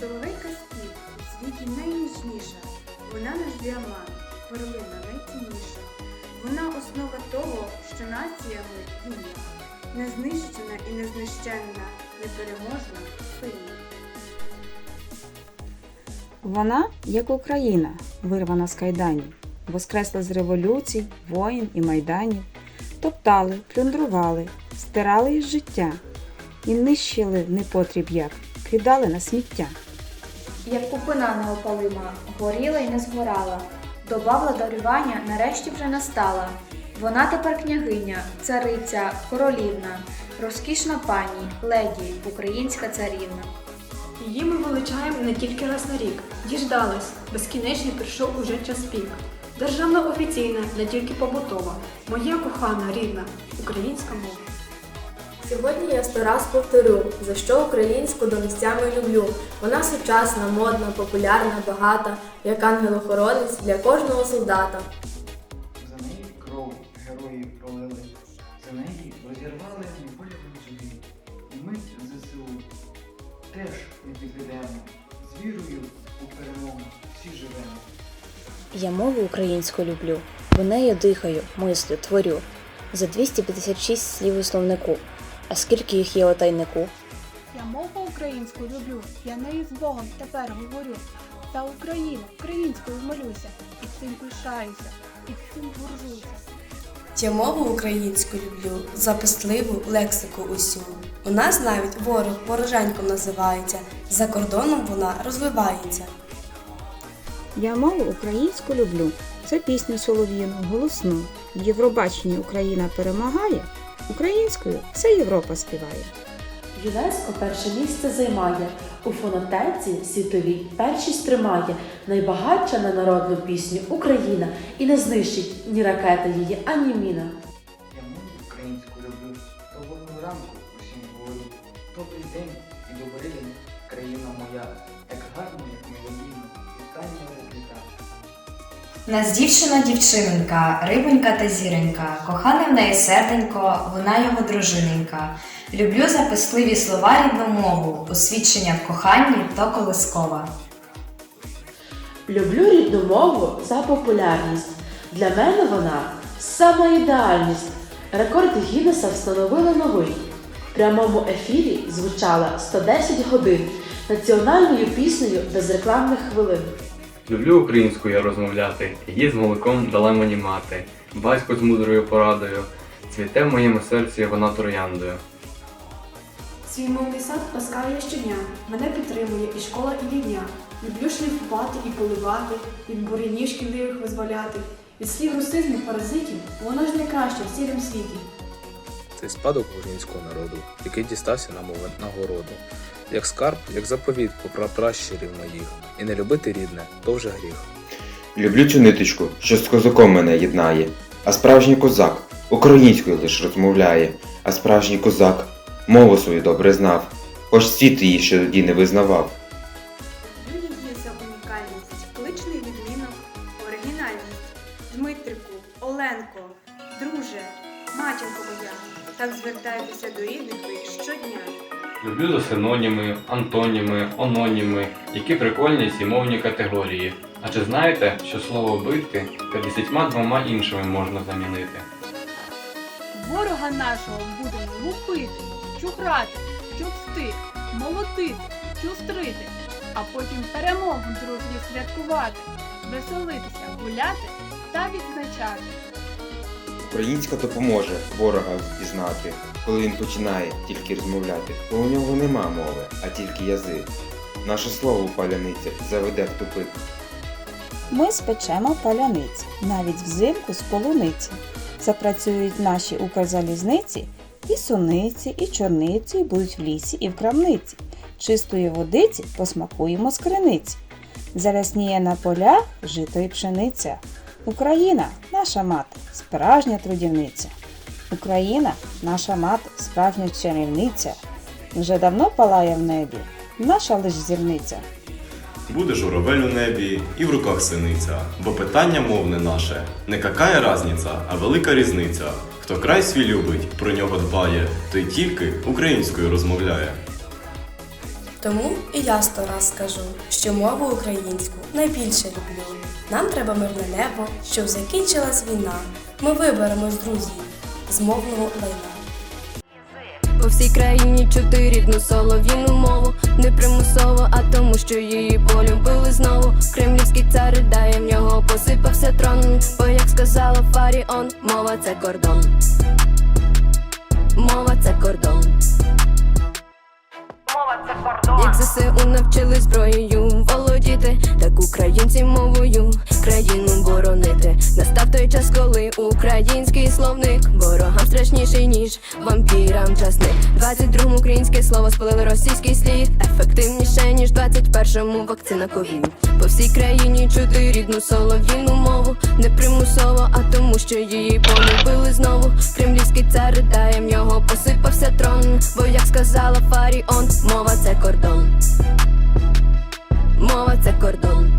Соловейка спів, у світі найніжніша. Вона наш діамант, перлина найцінніша. Вона основа того, що націями діє. Незнищена і незнищенна, непереможна, сильна. Вона, як Україна, вирвана з кайданів, воскресла з революцій, воїн і майданів, топтали, плюндрували, стирали із життя і нищили непотріб як, кидали на сміття. Як купина неопалима, горіла й не згорала. Доба владарювання нарешті вже настала. Вона тепер княгиня, цариця, королівна, розкішна пані, леді, українська царівна. Її ми величаємо не тільки раз на рік. Діждались, безкінечний прийшов уже час пік. Державна офіційна, не тільки побутова. Моя кохана, рідна, українська мова. Сьогодні я сто раз повторю, за що українську до місцями люблю. Вона сучасна, модна, популярна, багата, як ангел-охоронець для кожного солдата. За неї кров герої пролили, за неї розірвали неволювані жиди. І ми ЗСУ теж не підведемо. З вірою у перемогу всі живемо. Я мову українську люблю, бо нею дихаю, мислю, творю. За 256 слів у словнику. А скільки їх є у тайнику? Я мову українську люблю, я нею з Богом тепер говорю. За Україну, українською молюся, і цим пишаюся, і цим горжуся. Я мову українську люблю, за писливу лексику усю. У нас навіть ворог вороженьком називається, за кордоном вона розвивається. Я мову українську люблю. Це пісню солов'їну, голосну. В Євробаченні Україна перемагає, українською вся Європа співає. ЮНЕСКО перше місце займає. У фонотеці світовій першість тримає найбагатша на народну пісню Україна і не знищить ні ракета її, ані міна. Я мову українську люблю, доброго ранку усім говорю. Добрий день і добрий день, країна моя, як гарно, як мелодійно, вітання розліта. Нас дівчина дівчиненька, рибонька та зіронька, кохане в неї серденько, вона його дружиненька. Люблю записливі слова рідну мову, освідчення в коханні то колискова. Люблю рідну мову за популярність. Для мене вона сама ідеальність. Рекорд Гіннеса встановили новий. В прямому ефірі звучала 110 годин національною піснею без рекламних хвилин. Люблю українською розмовляти, її з молоком дала мені мати, батько з мудрою порадою, цвіте в моєму серці вона трояндою. Свій мовний сад таскаю я щодня. Мене підтримує і школа, і рідня. Люблю шліфувати і поливати, від бур'янів шкідливих визволяти. Від слів русизмів, паразитів, воно ж найкраще в цілім світі. Це спадок українського народу, який дістався нам у нагороду. Як скарб, як заповіт попра пращурів моїх, і не любити рідне то вже гріх. Люблю цю ниточку, що з козаком мене єднає. А справжній козак українською лиш розмовляє, а справжній козак мову свою добре знав, хоч світ її ще тоді не визнавав. За унікальність, кличний відмінок, оригінальність. Дмитрику, Оленко, друже, матінко моя, так звертайтеся до рідних щодня. Люблю за синоніми, антоніми, ононіми, які прикольні ці мовні категорії. А чи знаєте, що слово бити 52 іншими можна замінити? Ворога нашого будемо лупити, чухрати, чувсти, молотити, чустрити, а потім перемогу дружню святкувати, веселитися, гуляти та відзначати. Українська допоможе ворога пізнати, коли він починає тільки розмовляти, бо у нього нема мови, а тільки язик. Наше слово паляниця заведе в тупик. Ми спечемо паляниці, навіть взимку з полуниці. Запрацюють наші Укрзалізниці, і суниці, і чорниці, і будуть в лісі, і в крамниці. Чистої водиці посмакуємо з криниці. Зарясніє на полях жито і пшениця. Україна наша мати, справжня трудівниця. Україна наша мати, справжня чарівниця. Вже давно палає в небі, наша лиш зірниця. Буде журавель у небі і в руках синиця, бо питання мовне наше не какая разниця, а велика різниця. Хто край свій любить, про нього дбає, той тільки українською розмовляє. Тому і я сто раз скажу, що мову українську найбільше люблю. Нам треба мирне небо, щоб закінчилась війна. Ми виберемось, друзі, з мовного лайна. Всій країні чути рідну солов'їну мову. Не примусово, а тому, що її полюбили знову. Кремлівський цар ридає, в нього посипався трон. Бо як сказала Фаріон, мова це кордон. Мова це кордон ЗСУ навчили зброєю володіти, так українці мовою країну боронити. Настав той час, коли український словник ворогам страшніший, ніж вампірам часник. 22-му українське слово спалили російський слід, ефективніше, ніж 21-му вакцина ковід. По всій країні чути рідну солов'їну мову, не примусово, а тому, що її полюбили знову. Кремлівський цар ридає, в нього посипався трон. Бо як сказала Фаріон, мова це кордон. Мова це кордон.